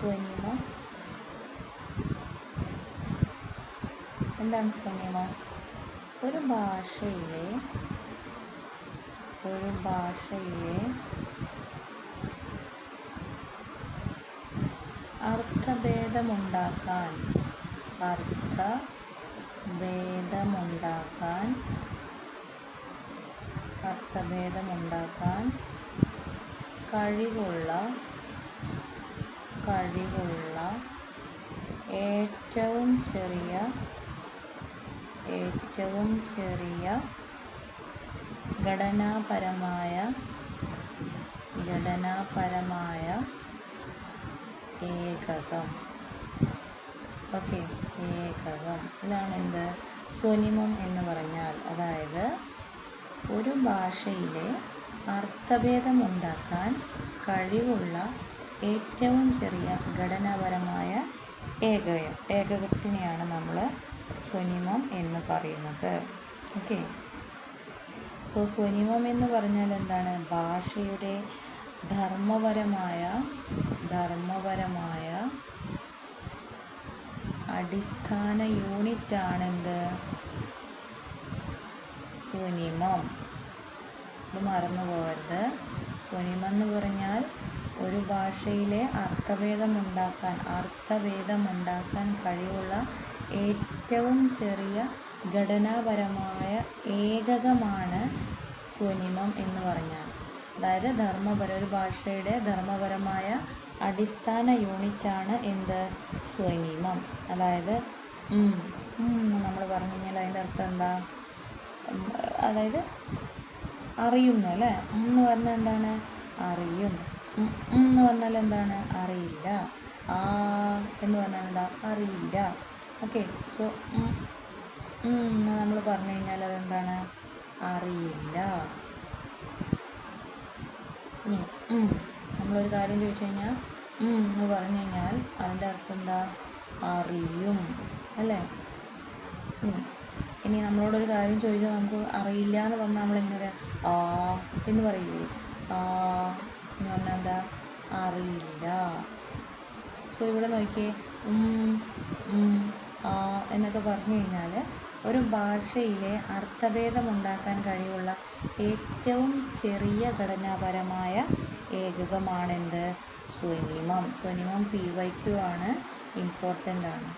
സ്വനിമം എന്താണ് സ്വനിമം ഒരു ഭാഷയിലെ ഒരു ഭാഷയിലെ അർത്ഥഭേദമുണ്ടാക്കാൻ അർത്ഥഭേദമുണ്ടാക്കാൻ അർത്ഥഭേദമുണ്ടാക്കാൻ കഴിവുള്ള കഴിവുള്ള ഏറ്റവും ചെറിയ ഏറ്റവും ചെറിയ ഘടനാപരമായ ഘടനാപരമായ ഏകകം. ഓക്കെ ഏകകം. ഇതാണ് എന്ത്? സ്വനിമം എന്ന് പറഞ്ഞാൽ അതായത് ഒരു ഭാഷയിലെ അർത്ഥഭേദമുണ്ടാക്കാൻ കഴിവുള്ള ഏറ്റവും ചെറിയ ഘടനാപരമായ ഏകയം ഏകകത്തിനെയാണ് നമ്മൾ സ്വനിമം എന്ന് പറയുന്നത്. ഓക്കെ? സോ സ്വനിമം എന്ന് പറഞ്ഞാൽ എന്താണ്? ഭാഷയുടെ ധർമ്മപരമായ ധർമ്മപരമായ അടിസ്ഥാന യൂണിറ്റ് ആണെന്ത് സ്വനിമം. ഇത് മറന്നു പോകരുത് സ്വനിമം എന്ന് പറഞ്ഞാൽ ഒരു ഭാഷയിലെ അർത്ഥഭേദമുണ്ടാക്കാൻ അർത്ഥഭേദമുണ്ടാക്കാൻ കഴിവുള്ള ഏറ്റവും ചെറിയ ഘടനാപരമായ ഏകകമാണ് സ്വനിമം എന്ന് പറഞ്ഞാൽ. അതായത് ധർമ്മപര ഒരു ഭാഷയുടെ ധർമ്മപരമായ അടിസ്ഥാന യൂണിറ്റാണ് എന്ത്? സ്വനിമം. അതായത് നമ്മൾ പറഞ്ഞു കഴിഞ്ഞാൽ അതിന്റെ അർത്ഥം എന്താ? അതായത് അറിയുന്നു അല്ലേ? എന്ന് പറഞ്ഞാൽ എന്താണ്? അറിയും. എന്ന് പറഞ്ഞാൽ എന്താണ്? അറിയില്ല. ആ എന്ന് പറഞ്ഞാൽ എന്താ? അറിയില്ല. ഓക്കെ സോ എന്ന് നമ്മൾ പറഞ്ഞു കഴിഞ്ഞാൽ അതെന്താണ്? അറിയില്ല. നമ്മളൊരു കാര്യം ചോദിച്ചു കഴിഞ്ഞാൽ എന്ന് പറഞ്ഞു കഴിഞ്ഞാൽ അതിന്റെ അർത്ഥം എന്താ? അറിയും. അല്ലേ? ഇനി നമ്മളോടൊരു കാര്യം ചോദിച്ചാൽ നമുക്ക് അറിയില്ല എന്ന് പറഞ്ഞാൽ നമ്മളെങ്ങനെ പറയാം? ആ എന്ന് പറയില്ലേ? ആ സോ ഇവിടെ നോക്കിയേ എന്നൊക്കെ പറഞ്ഞു കഴിഞ്ഞാൽ ഒരു ഭാഷയിലെ അർത്ഥഭേദമുണ്ടാക്കാൻ കഴിവുള്ള ഏറ്റവും ചെറിയ ഘടനാപരമായ ഏകകമാണെന്ത്? സ്വനിമം. സ്വനിമം പി വൈ ആണ് ഇമ്പോർട്ടന്റ് ആണ്.